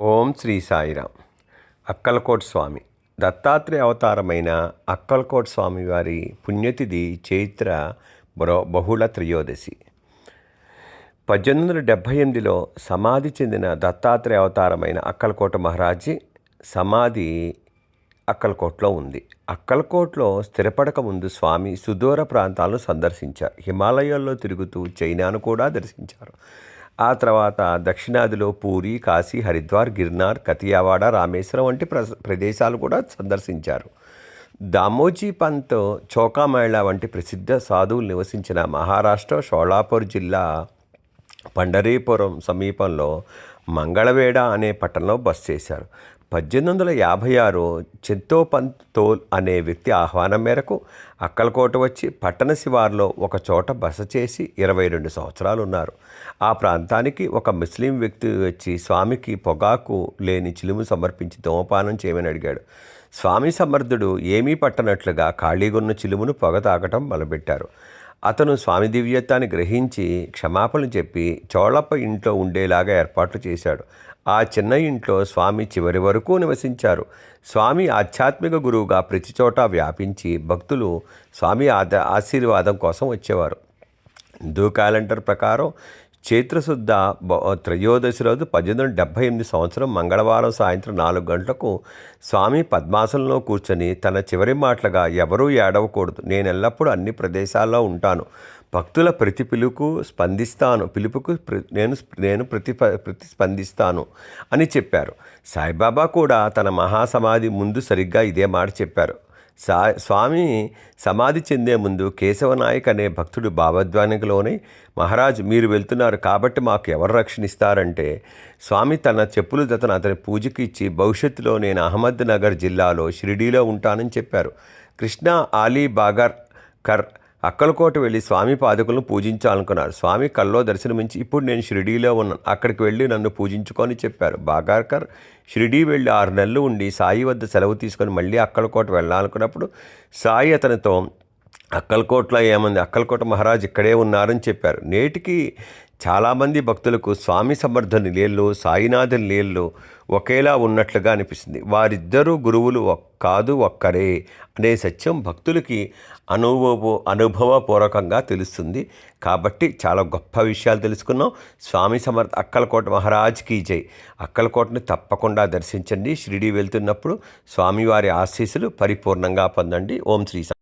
ఓం శ్రీ సాయిరామ్. అక్కలకోట్ స్వామి. దత్తాత్రేయ అవతారమైన అక్కలకోట్ స్వామి వారి పుణ్యతిథి చైత్ర బ్రో బహుళ త్రయోదశి. పద్దెనిమిది వందల డెబ్భై ఎనిమిదిలో సమాధి చెందిన దత్తాత్రేయ అవతారమైన అక్కలకోట మహారాజీ సమాధి అక్కలకోట్లో ఉంది. అక్కలకోట్లో స్థిరపడక ముందు స్వామి సుదూర ప్రాంతాలను సందర్శించారు. హిమాలయాల్లో తిరుగుతూ చైనాను కూడా దర్శించారు. ఆ తర్వాత దక్షిణాదిలో పూరి కాశీ హరిద్వార్ గిర్నార్ కతియావాడ రామేశ్వరం వంటి ప్ర ప్రదేశాలు కూడా సందర్శించారు. దామోజీ పంత్ చౌకామేళ వంటి ప్రసిద్ధ సాధువులు నివసించిన మహారాష్ట్ర షోలాపూర్ జిల్లా పండరీపురం సమీపంలో మంగళవేడ అనే పట్టణంలో బస చేశారు. పద్దెనిమిది వందల యాభై ఆరు చెంతోపంత్ తోల్ అనే వ్యక్తి ఆహ్వానం మేరకు అక్కలకోట వచ్చి పట్టణ శివార్లో ఒక చోట బస చేసి ఇరవై రెండు సంవత్సరాలు ఉన్నారు ఆ ప్రాంతానికి ఒక ముస్లిం వ్యక్తి వచ్చి స్వామికి పొగాకు లేని చిలుము సమర్పించి ధూమపానం చేయమని అడిగాడు. స్వామి సమర్థుడు ఏమీ పట్టనట్లుగా ఖాళీగున్న చిలుమును పొగ తాగటం మొదలుపెట్టారు. అతను స్వామి దివ్యత్వాన్ని గ్రహించి క్షమాపణలు చెప్పి చోళప్ప ఇంట్లో ఉండేలాగా ఏర్పాట్లు చేశాడు. ఆ చిన్న ఇంట్లో స్వామి చివరి వరకు నివసించారు. స్వామి ఆధ్యాత్మిక గురువుగా ప్రతి చోట వ్యాపించి భక్తులు స్వామి ఆశీర్వాదం కోసం వచ్చేవారు. హిందూ క్యాలెండర్ ప్రకారం చైత్రశుద్ధ బ- త్రయోదశి రోజు పద్దెనిమిది వందల డెబ్భై ఎనిమిది సంవత్సరం మంగళవారం సాయంత్రం నాలుగు గంటలకు స్వామి పద్మాసనంలో కూర్చొని తన చివరి మాటలుగా ఎవరూ ఏడవకూడదు. నేను ఎల్లప్పుడూ అన్ని ప్రదేశాల్లో ఉంటాను. భక్తుల ప్రతి పిలుపుకు స్పందిస్తాను. పిలుపుకు నేను నేను ప్రతి ప్రతిస్పందిస్తాను అని చెప్పారు. సాయిబాబా కూడా తన మహాసమాధి ముందు సరిగ్గా ఇదే మాట చెప్పారు. సా స్వామి సమాధి చెందే ముందు కేశవనాయక్ అనే భక్తుడు భావధ్వానికలోనే మహారాజ్ మీరు వెళ్తున్నారు కాబట్టి మాకు ఎవరు రక్షణిస్తారంటే స్వామి తన చెప్పులు జతను అతని పూజకి ఇచ్చి భవిష్యత్తులో నేను అహ్మద్ నగర్ జిల్లాలో షిరిడీలో ఉంటానని చెప్పారు. కృష్ణ ఆలీ బాగర్ కర్ అక్కలకోట వెళ్ళి స్వామి పాదకులను పూజించాలనుకున్నారు. స్వామి కల్లో దర్శనమించి ఇప్పుడు నేను షిరిడీలో ఉన్నాను. అక్కడికి వెళ్ళి నన్ను పూజించుకొని చెప్పారు. బాగార్కర్ షిరిడీ వెళ్ళి ఆరు నెలలు ఉండి సాయి వద్ద సెలవు తీసుకొని మళ్ళీ అక్కలకోట వెళ్ళాలనుకున్నప్పుడు సాయి అతనితో అక్కలకోటలో ఏమంది? అక్కలకోట మహారాజ్ ఇక్కడే ఉన్నారని చెప్పారు. నేటికి చాలామంది భక్తులకు స్వామి సమర్థుని నీళ్ళు సాయినాథుని నీళ్ళు ఒకేలా ఉన్నట్లుగా అనిపిస్తుంది. వారిద్దరూ గురువులు ఒక్- కాదు ఒక్కరే అనే సత్యం భక్తులకి అనుభవ అనుభవపూర్వకంగా తెలుస్తుంది. కాబట్టి చాలా గొప్ప విషయాలు తెలుసుకున్నాం. స్వామి సమర్థ అక్కలకోట మహారాజ్కి జై. అక్కలకోటని తప్పకుండా దర్శించండి. షిరిడి వెళ్తున్నప్పుడు స్వామివారి ఆశీస్సులు పరిపూర్ణంగా పొందండి. ఓం శ్రీ